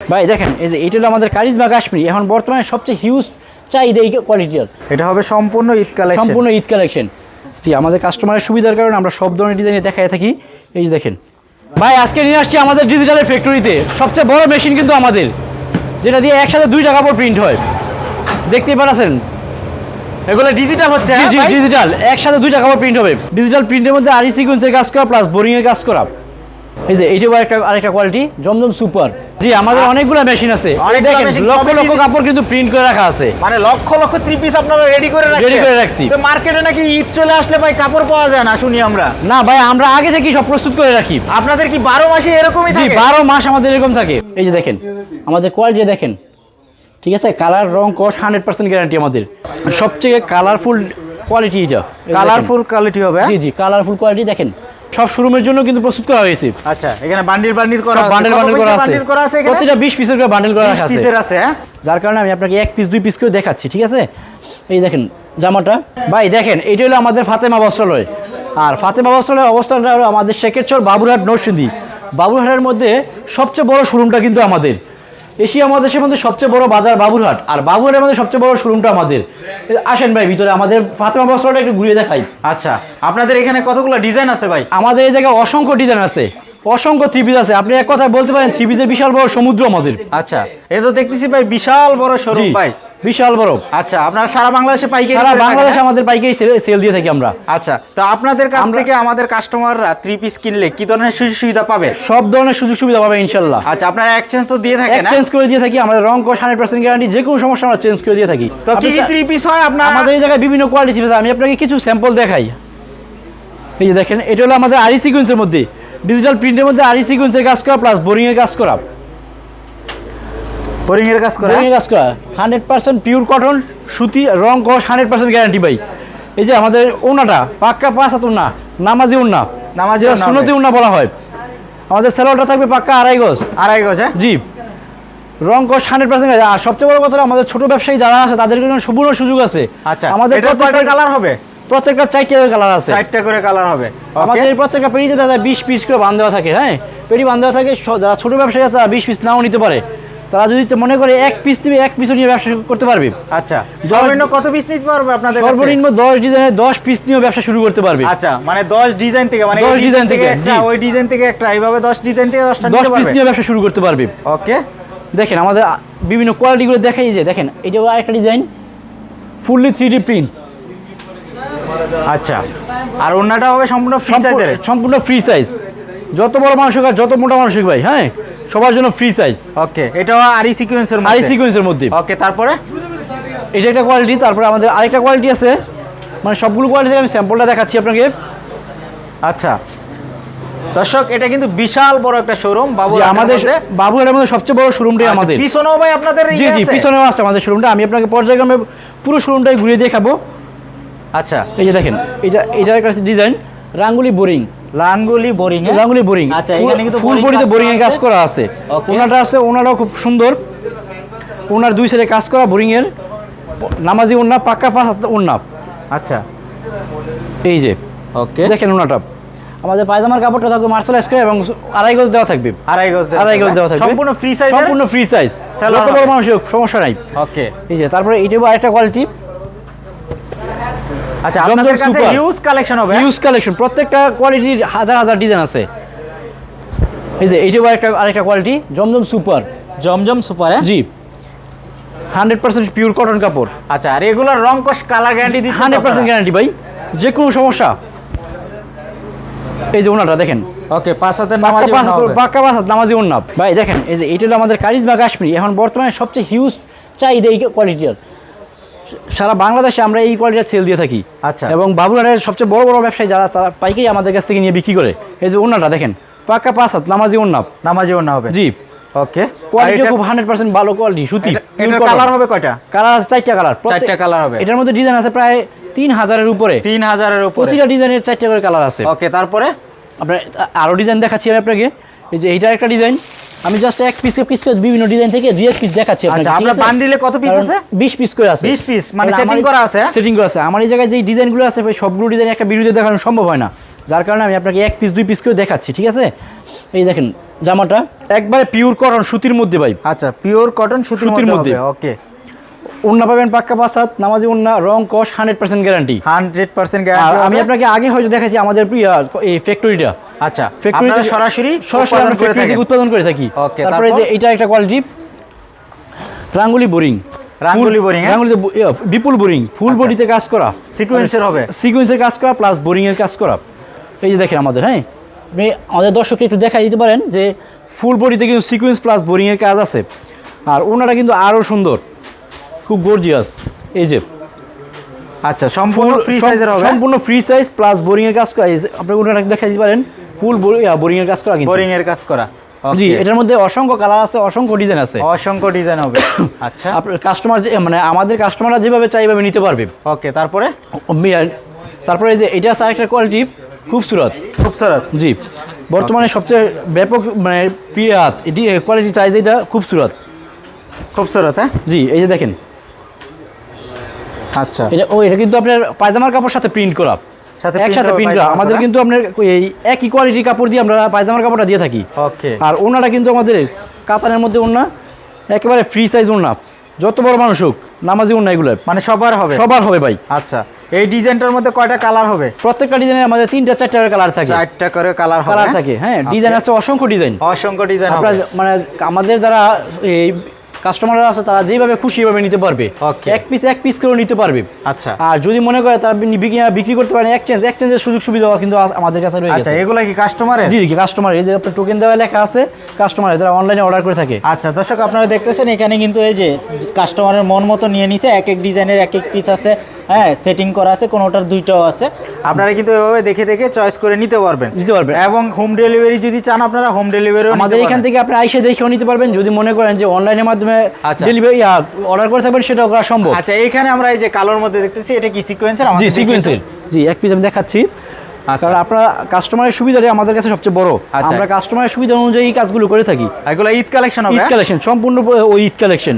ভাই দেখেন এই যে এটা হলো আমাদের কারিজমা কাশ্মীরি। এখন বর্তমানে সবচেয়ে হিউজ চাহিদা এই কোয়ালিটির এটা হবে সম্পূর্ণ ঈদ কালেকশন সম্পূর্ণ ঈদ কালেকশন জি আমাদের কাস্টমারের সুবিধার কারণে আমরা সব ধরনের ডিজাইনে দেখায় থাকি। এই যে দেখেন। ভাই আজকে নিয়ে আসছি আমাদের ডিজিটালের ফ্যাক্টরিতে সবচেয়ে বড় মেশিন কিন্তু আমাদের যেটা দিয়ে একসাথে দুইটা কাপড় প্রিন্ট হয়। দেখতেই পাচ্ছেন এগুলো ডিজিটাল হচ্ছে হ্যাঁ? ডিজিটাল একসাথে দুইটা কাপড় প্রিন্ট হবে। ডিজিটাল প্রিন্টের মধ্যে আরি সিকোয়েন্সের কাজ করা প্লাস বোরিং এর কাজ করা। এই যে এইটাও আরেকটা আরেকটা কোয়ালিটি জমজম সুপার জি আমাদের অনেকগুলো মেশিন আছে। দেখেন লক্ষ লক্ষ কাপড় কিন্তু প্রিন্ট করে রাখা আছে। মানে লক্ষ লক্ষ থ্রি পিস আপনারা রেডি করে রাখছেন। Ready করে রাখছি। তো মার্কেটে নাকি ঈদ চলে আসলে ভাই কাপড় পাওয়া যায় না শুনি আমরা। না ভাই আমরা আগে থেকেই সব প্রস্তুত করে রাখি। আপনাদের কি বারো মাসে এরকমই থাকে? বারো মাস আমাদের এরকম থাকে। এই যে দেখেন আমাদের কোয়ালিটি দেখেন। ঠিক আছে কালার রং কস হান্ড্রেড পার্সেন্ট গ্যারান্টি আমাদের। সবচেয়ে কালারফুল কোয়ালিটি এটা। কালারফুল কোয়ালিটি হবে। জি জি কালারফুল কোয়ালিটি দেখেন। সব শোরুমের জন্য কিন্তু প্রস্তুত করা হয়েছে। আচ্ছা এখানে বান্ডিল বান্ডিল করা আছে। বান্ডেল বান্ডেল করা আছে? বান্ডিল করা আছে এখানে? প্রতিটা বিশ পিসের করে বান্ডেল করা আছে 20 আছে। পিসের আছে হ্যাঁ? যার কারণে আমি আপনাকে এক পিস দুই পিস করে দেখাচ্ছি ঠিক আছে? এই দেখেন জামাটা। ভাই দেখেন এটা হলো আমাদের ফাতেমা বস্ত্রালয়। আর ফাতেমা বস্ত্রালয় অবস্থানটা হলো আমাদের শেখেরচর বাবুরহাট নরসিংদী। বাবুরহাটের মধ্যে সবচেয়ে বড় শোরুমটা কিন্তু আমাদের। এশিয়া মহাদেশের মধ্যে সবচেয়ে বড় বাজার বাবুরহাট। আর বাবুরহাটের মধ্যে সবচেয়ে বড় শোরুমটা আমাদের। আসেন ভাই ভিতরে আমাদের ফাতেমা বস্ত্রটা একটু ঘুরিয়ে দেখাই। আচ্ছা আপনাদের এখানে কতগুলো ডিজাইন আছে ভাই? আমাদের এই জায়গায় অসংখ্য ডিজাইন আছে। অসংখ্য থ্রিপি আছে। আপনি এক কথা বলতে পারেন থ্রি বিশাল বড় সমুদ্র আমাদের। আচ্ছা এটা তো দেখতেছি ভাই বিশাল বড় শোরুম ভাই। বিশাল বড়। আচ্ছা আপনারা সারা বাংলাদেশে পাইকারি সারা বাংলাদেশে হ্যাঁ? আমাদের পাইকারি সেল দিয়ে থাকি আমরা। আচ্ছা তো আপনাদের কাছ থেকে আমাদের কাস্টমাররা থ্রি পিস কিনলে কি ধরনের সুযোগ সুবিধা পাবে? সব ধরনের সুযোগ সুবিধা পাবে ইনশাল্লাহ। আচ্ছা আপনারা এক্সচেঞ্জ তো দিয়ে থাকেন হ্যাঁ? চেঞ্জ করে দিয়ে থাকি আমাদের রং কোশ হান্ড্রেড পার্সেন্ট গ্যারান্টি যে কোনো সমস্যা আমরা চেঞ্জ করে দিয়ে থাকি। তো কি থ্রি পিস হয় আপনার? আমাদের এই জায়গায় বিভিন্ন কোয়ালিটি আছে আমি আপনাকে কিছু স্যাম্পল দেখাই। এই যে দেখেন এটা হলো আমাদের আরি সিকুয়েন্সের মধ্যে। ডিজিটাল প্রিন্টের মধ্যে আরি সিকুয়েন্সের কাজ করা প্লাস বোরিং এর কাজ করা। বোরিং এর কাজ করে? বোরিং এর কাজ করা। হান্ড্রেড পার্সেন্ট পিওর কটন সুতি রং হান্ড্রেড পার্সেন্ট গ্যারান্টি ভাই। এই যে আমাদের ওনাটা পাক্কা পাঁচ হাত ওনা নামাজি ওনা নামাজি সুনতি। ওনা বলা হয়। আমাদের স্যালোয়ারটা থাকবে পাক্কা আড়াই গজ। আড়াই গজ হ্যাঁ? জি। রং কস হান্ড্রেড পার্সেন্ট আর সবচেয়ে বড় কথা আমাদের ছোট ব্যবসায়ী যারা আছে তাদের জন্য সম্পূর্ণ সুযোগ আছে। আচ্ছা আমাদের কয়টা প্রত্যেকটা কালার হবে? প্রত্যেকটা চারটে কালার আছে। চারটা করে কালার হবে আমাদের প্রত্যেকটা পেড়িতে দাদা বিশ পিস করে বান্ধ দেওয়া থাকে হ্যাঁ? পেড়ি বান্ধ দেওয়া থাকে যারা ছোট ব্যবসায়ী আছে তারা বিশ পিস নাও নিতে পারে। তারা যদি মনে করে এক পিস নিবে এক পিসও নিয়ে ব্যবসা করতে পারবে। আচ্ছা সর্বনিম্ন কত পিস নিতে পারবে আপনাদের কাছে? সর্বনিম্ন দশ ডিজাইনের দশ পিস নিয়েও ব্যবসা শুরু করতে পারবে। আচ্ছা মানে 10 ডিজাইন থেকে মানে 10 ডিজাইন থেকে, একটা ওই ডিজাইন থেকে একটা এইভাবে 10 ডিজাইন থেকে 10টা দশ নিতে পিস নিয়ে ব্যবসা শুরু করতে পারবে। ওকে। দেখেন আমাদের বিভিন্ন কোয়ালিটিগুলো দেখাই যে দেখেন এটা আরেকটা design fully three D print আচ্ছা আর ওন্নাটা হবে সম্পূর্ণ ফ্রি সাইজের সম্পূর্ণ ফ্রি সাইজ যত বড় মানুষ হোক আর যত মোটা মানুষ হোক ভাই হ্যাঁ? সবার জন্য ফ্রি সাইজ ওকে এটাও আরি সিকোয়েন্সের মধ্যে। সিকোয়েন্সের মধ্যে। ওকে তারপরে? এটা একটা কোয়ালিটি তারপরে আমাদের আরেকটা কোয়ালিটি আছে। মানে সবগুলো কোয়ালিটি আমি স্যাম্পলটা দেখাচ্ছি আপনাকে। আচ্ছা। দর্শক এটা কিন্তু বিশাল বড় একটা শোরুম বাবু আমাদের বাবুঘাটের মধ্যে। সবচেয়ে বড় শোরুমটাই আমাদের। পিছনেও ভাই আপনাদের জি জি? পিছনেও আছে আমাদের শোরুমটা আমি আপনাকে পর্যায়ক্রমে পুরো শোরুমটাই ঘুরিয়ে দেখাবো। আচ্ছা। এই যে দেখেন এটা এটার একটা ডিজাইন রাঙ্গুলি বোরিং। লাঙ্গুলি boring boring. আচ্ছা, এখানে কিন্তু ফুল বডিতে বোরিং এর কাজ করা আছে. ওনাটা আছে ওনারাও খুব সুন্দর। ওনার দুই সাইডে কাজ করা বোরিং এর। নামাজি ওন্না পাক্কা পাঁচ ওন্না আচ্ছা। এই যে। ওকে দেখেন ওনাটা আমাদের পায়জামার কাপড়টা থাকবে মার্শালাইজ করে এবং আড়াই গজ দেওয়া থাকবে। আড়াই গজ আড়াই গজ দেওয়া থাকবে। সম্পূর্ণ ফ্রি সাইজ সম্পূর্ণ ফ্রি সাইজ যত বড়। মানুষ সমস্যা নাই। ওকে এই যে তারপরে এইটাও আরেকটা কোয়ালিটি আচ্ছা আপনাদের কাছে। হিউজ কালেকশন হবে। ইউজ কালেকশন প্রত্যেকটা কোয়ালিটির হাজার হাজার ডিজাইন আছে। এই যে এইটাও আরেকটা আরেকটা কোয়ালিটি জমজম সুপার জমজম সুপার হ্যাঁ জি। হান্ড্রেড পার্সেন্ট পিওর কটন কাপড়। আচ্ছা আর এগুলোর রং কস কালার গ্যারান্টি দিচ্ছেন হান্ড্রেড পার্সেন্ট গ্যারান্টি ভাই। যে কোনো সমস্যা। এই যে ওনাটা দেখেন। ওকে পাঁচ হাতের পাক্কা নামাজি পাক্কা পাঁচ নামাজি ওন্না ভাই দেখেন এই যে এটা হলো আমাদের কারিজমা কাশ্মীরি। এখন বর্তমানে সবচেয়ে হিউজ চাহিদা এই কোয়ালিটির সারা বাংলাদেশে আমরা এই কোয়ালিটির সেল দিয়ে থাকি। আচ্ছা। এবং বাবুরহাটের সবচেয়ে বড় বড় ব্যবসায়ী যারা তারা পাইকারি আমাদের কাছ থেকে নিয়ে বিক্রি করে। এই যে ওন্নাটা দেখেন পাক্কা পাঁচ হাত নামাজি ওন্না নামাজি ওড়না হবে। জি। ওকে। কোয়ালিটি খুব হান্ড্রেড পার্সেন্ট ভালো কোয়ালিটি সুতি এটার কালার হবে কয়টা? কালার আছে চারটা কালার চারটা কালার হবে। এটার মধ্যে ডিজাইন আছে প্রায় তিন হাজারের উপরে। তিন হাজারের উপরে। প্রতিটা ডিজাইনের চারটা করে কালার আছে। ওকে তারপরে? আপনার আরও ডিজাইন দেখাচ্ছি আপনাকে। এই যে এইটার একটা ডিজাইন আমি জাস্ট এক পিস পিস করে বিভিন্ন ডিজাইন থেকে দুই এক পিস দেখাচ্ছি আচ্ছা, আপনার বান্ডিলে কত piece আছে? বিশ পিস করে আছে। 20 piece, মানে setting করা আছে, হ্যাঁ? সেটিং করা আছে। আমার এই জায়গায় যে ডিজাইনগুলো আছে ভাই সবগুলো ডিজাইন একটা ভিডিওতে দেখানো সম্ভব হয় না। যার কারণে আমি আপনাকে এক পিস দুই পিস করে দেখাচ্ছি ঠিক আছে? এই দেখেন জামাটা একবারে পিওর কটন সুতির মধ্যে ভাই। আচ্ছা পিওর কটন সুতির মধ্যে। ওকে ওন্না পাবেন পাক্কা পাঁচ হাত নামাজি ওন্না রং কস hundred percent guarantee hundred percent guarantee আমি আপনাকে আগে হয়তো দেখাচ্ছি আমাদের প্রিয় এই ফ্যাক্টরিটা আচ্ছা ফ্যাক্টরি আপনারা সরাসরি সরাসরি আমরা থেকে উৎপাদন করে থাকি। Okay, তারপরে? যে এটা একটা কোয়ালিটি রাঙ্গুলি বোরিং। রাঙ্গুলি boring, হ্যাঁ? রাঙ্গুলিতে বিপুল বোরিং ফুল আচ্ছা। বডিতে কাজ করা। Sequence-এর হবে? সিকোয়েন্সের কাজ করা প্লাস বোরিং এর কাজ করা। এই যে দেখেন আমাদের হ্যাঁ? আমাদের দর্শককে একটু দেখাই দিতে পারেন যে ফুল বডিতে কিন্তু সিকোয়েন্স প্লাস বোরিং এর কাজ আছে। আর ওনারা কিন্তু আরও সুন্দর। খুব গর্জিয়াস এই যে। আচ্ছা সম্পূর্ণ ফ্রি সাইজের হবে সম্পূর্ণ ফ্রি সাইজ প্লাস বোরিং এর কাজ করা। এই আপনি ওনারা দেখাই দিতে পারেন। ফুল বোরিং এর কাজ করা বোরিং এর কাজ করা। জি এটার মধ্যে অসংখ্য কালার আছে অসংখ্য ডিজাইন আছে। অসংখ্য ডিজাইন হবে। আচ্ছা। আপনার কাস্টমার মানে আমাদের কাস্টমাররা যেভাবে চাইভাবে নিতে পারবে। ওকে তারপরে? তারপরে এই যে এটা আছে আরেকটা কোয়ালিটি খুবসুরত। খুবসুরত। জি বর্তমানে সবচেয়ে ব্যাপক মানে প্রিয় হাত এটি কোয়ালিটি চাইজ এটা খুবসুরত। খুবসুরত হ্যাঁ? জি এই যে দেখেন। আচ্ছা। এটা ও এটা কিন্তু আপনার পায়জামার কাপড় সাথে প্রিন্ট করা। সাথে একসাথে প্রিন্ট করা আমাদের কিন্তু আপনার এই একই কোয়ালিটির কাপড় দিয়ে আমরা পায়জামার কাপড়টা দিয়ে থাকি। ওকে আর ওনারা কিন্তু আমাদের কাতানের মধ্যে ওনা একেবারে ফ্রি সাইজ ওনা। যত বড় মানুষ হোক নামাজি ওনা এগুলো। মানে সবার হবে? সবার হবে ভাই। আচ্ছা এই ডিজাইনটার মধ্যে কয়টা কালার হবে? প্রত্যেকটা ডিজাইনের আমাদের তিনটা চারটা করে কালার থাকে। চারটা করে কালার হবে কালার থাকে হ্যাঁ ডিজাইন আছে অসংখ্য ডিজাইন। অসংখ্য ডিজাইন আপনার মানে আমাদের যারা এই কাস্টমাররা আছে তারা যেভাবে খুশি এভাবে নিতে পারবে. এক পিস এক পিস করে নিতে পারবে। আচ্ছা। আর যদি মনে করে তারা বিক্রি বিক্রি করতে পারেন এক্সচেঞ্জ এক্সচেঞ্জের সুযোগ সুবিধা কিন্তু আমাদের কাছে রয়েছে আচ্ছা এগুলা কি কাস্টমারের জি জি কাস্টমার এই যে আপনার টোকেন দেওয়া লেখা আছে কাস্টমার যারা অনলাইনে অর্ডার করে থাকে। আচ্ছা দর্শক আপনারা দেখতেছেন এখানে কিন্তু এই যে কাস্টমারের মন মতো নিয়ে নিছে এক এক ডিজাইনের এক এক পিস আছে। হ্যাঁ সেটিং করা আছে কোনোটার দুইটাও আছে। আপনারা কিন্তু এভাবে দেখে দেখে চয়েস করে নিতে পারবেন। নিতে পারবেন। এবং হোম ডেলিভারি যদি চান আপনারা হোম ডেলিভারি আমাদের এখান থেকে আপনি আইসে দেখেও নিতে পারবেন যদি মনে করেন যে অনলাইনের মাধ্যমে আচ্ছা। ডেলিভারি অর্ডার করে থাকবেন সেটাও করা সম্ভব। আচ্ছা এখানে আমরা এই যে কালোর মধ্যে দেখতেছি এটা কি সিকোয়েন্সের জি সিকোয়েন্সের জি এক পিস আমি দেখাচ্ছি। আচ্ছা। কারণ আপনার কাস্টমারের সুবিধাটাই আমাদের কাছে সবচেয়ে বড়। আচ্ছা। আমরা কাস্টমারের সুবিধা অনুযায়ী কাজগুলো করে থাকি। এগুলো ঈদ কালেকশন হবে? ঈদ? কালেকশন সম্পূর্ণ ওই ঈদ কালেকশন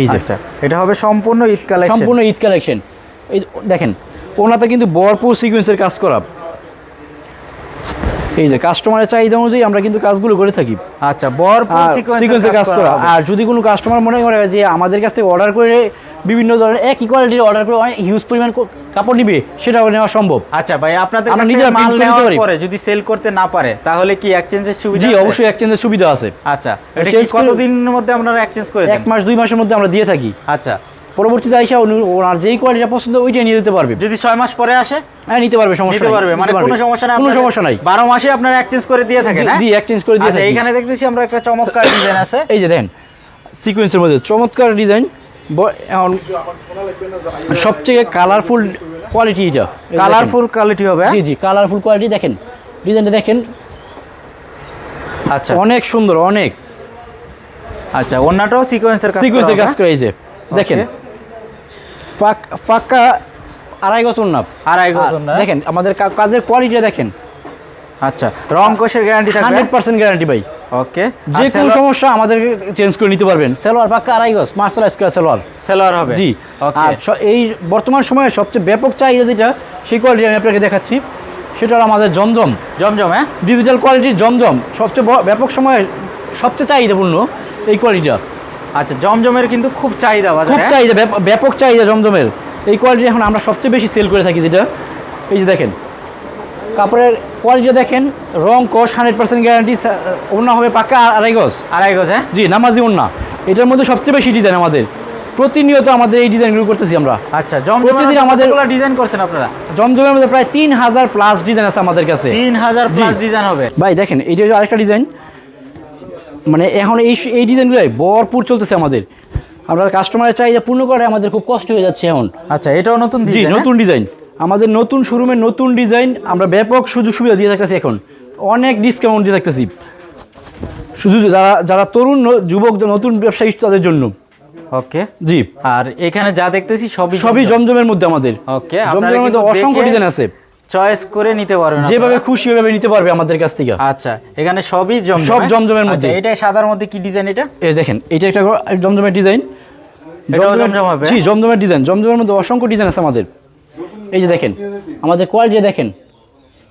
এই যে। আচ্ছা এটা হবে সম্পূর্ণ ঈদ কালেকশন সম্পূর্ণ ঈদ কালেকশন এই দেখেন ওনাতে কিন্তু ভরপুর সিকোয়েন্সের কাজ করা। এই যে কাস্টমারের চাহিদা অনুযায়ী আমরা কিন্তু কাজগুলো করে থাকি। আচ্ছা ভরপুর সিকোয়েন্সের কাজ করা আর যদি কোনো কাস্টমার মনে করে যে আমাদের কাছ থেকে অর্ডার করে বিভিন্ন ধরনের একই কোয়ালিটির অর্ডার করে অনেক হিউজ পরিমাণ কাপড় নিবে সেটাও নেওয়া সম্ভব। আচ্ছা ভাই আপনাদের আমরা নিজেরা মাল নেওয়ার পারি। যদি সেল করতে না পারে তাহলে কি এক্সচেঞ্জের সুবিধা জি অবশ্যই এক্সচেঞ্জের সুবিধা আছে। আচ্ছা এটা কি কতদিনের মধ্যে আপনারা এক্সচেঞ্জ করে এক মাস দুই মাসের মধ্যে আমরা দিয়ে থাকি। আচ্ছা। পরবর্তীতে আইসা ওনার যেই কোয়ালিটিটা পছন্দ ওইটাই নিয়ে যেতে পারবে। যদি ছয় মাস পরে আসে? হ্যাঁ নিতে পারবে সমস্যা নিতে পারবে মানে কোনো সমস্যা নাই কোনো সমস্যা নাই। বারো মাসে আপনারা এক্সচেঞ্জ করে দিয়ে থাকেন হ্যাঁ? জি এক্সচেঞ্জ করে দিয়ে আচ্ছা থাকি। এখানে দেখতেছি আমরা একটা চমৎকার ডিজাইন আছে। এই যে দেখেন সিকোয়েন্সের মধ্যে চমৎকার ডিজাইন সবচেয়ে কালারফুল কোয়ালিটি এটা কালারফুল কোয়ালিটি হবে হ্যাঁ? জি জি কালারফুল কোয়ালিটি দেখেন। ডিজাইনটা দেখেন। আচ্ছা। অনেক সুন্দর অনেক। আচ্ছা অন্যটাও সিকোয়েন্সের কাজ সিকোয়েন্সের কাজ হবে। করে এই যে দেখেন। পাক- পাক্কা আড়াই গজ না আড়াই গজ ওড়না। দেখেন আমাদের কাজের কোয়ালিটিটা দেখেন। আচ্ছা রং কোষের গ্যারান্টি থাকবে হান্ড্রেড পার্সেন্ট গ্যারান্টি ভাই। ওকে যে কোনো সমস্যা আমাদের চেঞ্জ করে নিতে পারবেন। সেলোয়ার পাক্কা আড়াই গজ মার্শাল স্কোয়ার সেলোয়ার। সেলার হবে। জি। আর এই বর্তমান সময়ে সবচেয়ে ব্যাপক চাহিদা যেটা সেই কোয়ালিটি আমি আপনাকে দেখাচ্ছি। সেটা হলো আমাদের জমজম। জমজম হ্যাঁ? ডিজিটাল কোয়ালিটির জমজম। সবচেয়ে ব- ব্যাপক সময়ে সবচেয়ে চাহিদাপূর্ণ এই কোয়ালিটিটা আচ্ছা জমজমের কিন্তু খুব চাহিদা খুব হ্যাঁ? চাহিদা ব্যাপ- ব্যাপক চাহিদা জমজমের। এই কোয়ালিটি এখন আমরা সবচেয়ে বেশি সেল করে থাকি যেটা। এই যে দেখেন কাপড়ের কোয়ালিটি দেখেন রং কস হান্ড্রেড পার্সেন্ট গ্যারান্টি ওনা হবে আর- আড়াই গজ। আড়াই গজ হ্যাঁ? জি নামাজি ওন্না এটার মধ্যে সবচেয়ে বেশি ডিজাইন আমাদের। প্রতিনিয়ত আমাদের এই ডিজাইনগুলো করতেছি আমরা। আচ্ছা প্রতিদিন আমাদের- ডিজাইন করছেন আপনারা? জমজমের মধ্যে প্রায় তিন হাজার প্লাস ডিজাইন আছে আমাদের কাছে। তিন হাজার প্লাস ডিজাইন হবে। ভাই দেখেন হচ্ছে আরেকটা ডিজাইন মানে এখন এই এই ডিজাইনগুলোই ভরপুর চলতেছে আমাদের। আমরা কাস্টমারের চাহিদা পূর্ণ করে আমাদের খুব কষ্ট হয়ে যাচ্ছে এখন। আচ্ছা এটাও নতুন ডিজাইন নতুন ডিজাইন আমাদের নতুন শোরুমের নতুন ডিজাইন আমরা ব্যাপক সুযোগ সুবিধা দিয়ে থাকতেছি এখন। অনেক ডিসকাউন্ট দিয়ে থাকতেছি শুধু যারা যারা তরুণ যুবক নতুন ব্যবসায়ী তাদের জন্য। ওকে জি। আর এখানে যা দেখতেছি সবই সবই জমজমের মধ্যে আমাদের। ওকে জমজমের মধ্যে অসংখ্য ডিজাইন আছে। চয়েস করে নিতে পারবেন যেভাবে খুশি ওইভাবে নিতে পারবে আমাদের কাছ থেকে। আচ্ছা এখানে সবই জমজম সব? জমজমের মধ্যে। আচ্ছা, এটা সাদার মধ্যে কি ডিজাইন এটা? এই দেখেন এটা একটা জমজমের ডিজাইন? জি জমজমের ডিজাইন জমজমের মধ্যে অসংখ্য ডিজাইন আছে আমাদের। এই যে দেখেন আমাদের কোয়ালিটি দেখেন।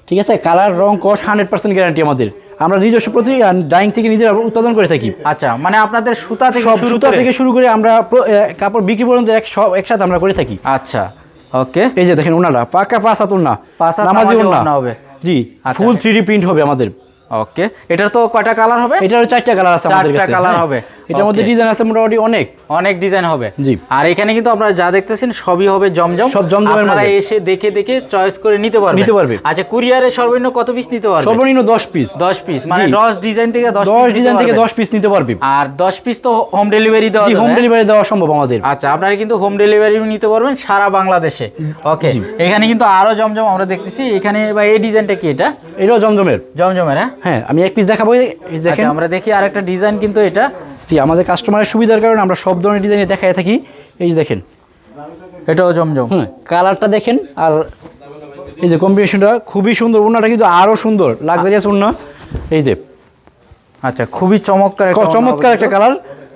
ঠিক আছে? কালার রং কস হান্ড্রেড পার্সেন্ট গ্যারান্টি আমাদের। আমরা নিজস্ব প্রতি ডাইং থেকে নিজেরা উৎপাদন করে থাকি। আচ্ছা মানে আপনাদের সুতা থেকে সব সুতা থেকে শুরু করে আমরা কাপড় বিক্রি পর্যন্ত এক সব একসাথে আমরা করে থাকি। আচ্ছা ওকে। এই যে দেখেন ওনারা পাকা পাঁচ হাত ওনা পাঁচ হাত নামাজি নামাজি ওনা হবে। জি। ফুল থ্রি প্রিন্ট হবে আমাদের। ওকে এটার তো কয়টা কালার হবে? এটারও চারটা কালার আছে আমাদের চারটা কাছে। colour হ্যাঁ। হবে। এটার মধ্যে ডিজাইন আছে মোটামুটি অনেক। অনেক ডিজাইন হবে। জি। আর এখানে কিন্তু আপনারা যা দেখতেছেন সবই হবে জমজম। সব জমজমের মধ্যে। এসে দেখে দেখে চয়েস করে নিতে পারবেন। নিতে পারবে। আচ্ছা কুরিয়ারে সর্বনিম্ন কত পিস নিতে পারবে? সর্বনিম্ন দশ পিস 10 পিস মানে 10 ডিজাইন থেকে 10 দশ ডিজাইন থেকে দশ পিস নিতে পারবে। আর 10 পিস তো হোম ডেলিভারি দেওয়া হোম হ্যাঁ? ডেলিভারি দেওয়া সম্ভব আমাদের। আচ্ছা আপনারা কিন্তু হোম ডেলিভারি নিতে পারবেন সারা বাংলাদেশে। ওকে এখানে কিন্তু আরও জমজম আমরা দেখতেছি। এখানে বা এই ডিজাইনটা কি এটা? এটাও জমজমের। জমজমের হ্যাঁ? হ্যাঁ আমি এক পিস দেখাবো এই দেখেন। আচ্ছা আমরা দেখি আরেকটা ডিজাইন কিন্তু এটা। জি আমাদের কাস্টমারের সুবিধার কারণে আমরা সব ধরনের ডিজাইনে দেখাই থাকি। এই যে দেখেন। এটাও জমজম। হ্যাঁ কালারটা দেখেন আর এই যে কম্বিনেশনটা খুবই সুন্দর ওনাটা কিন্তু আরও সুন্দর লাক্সারিয়াস ওনা এই যে। আচ্ছা খুবই চমৎকার একটা চমৎকার একটা কালার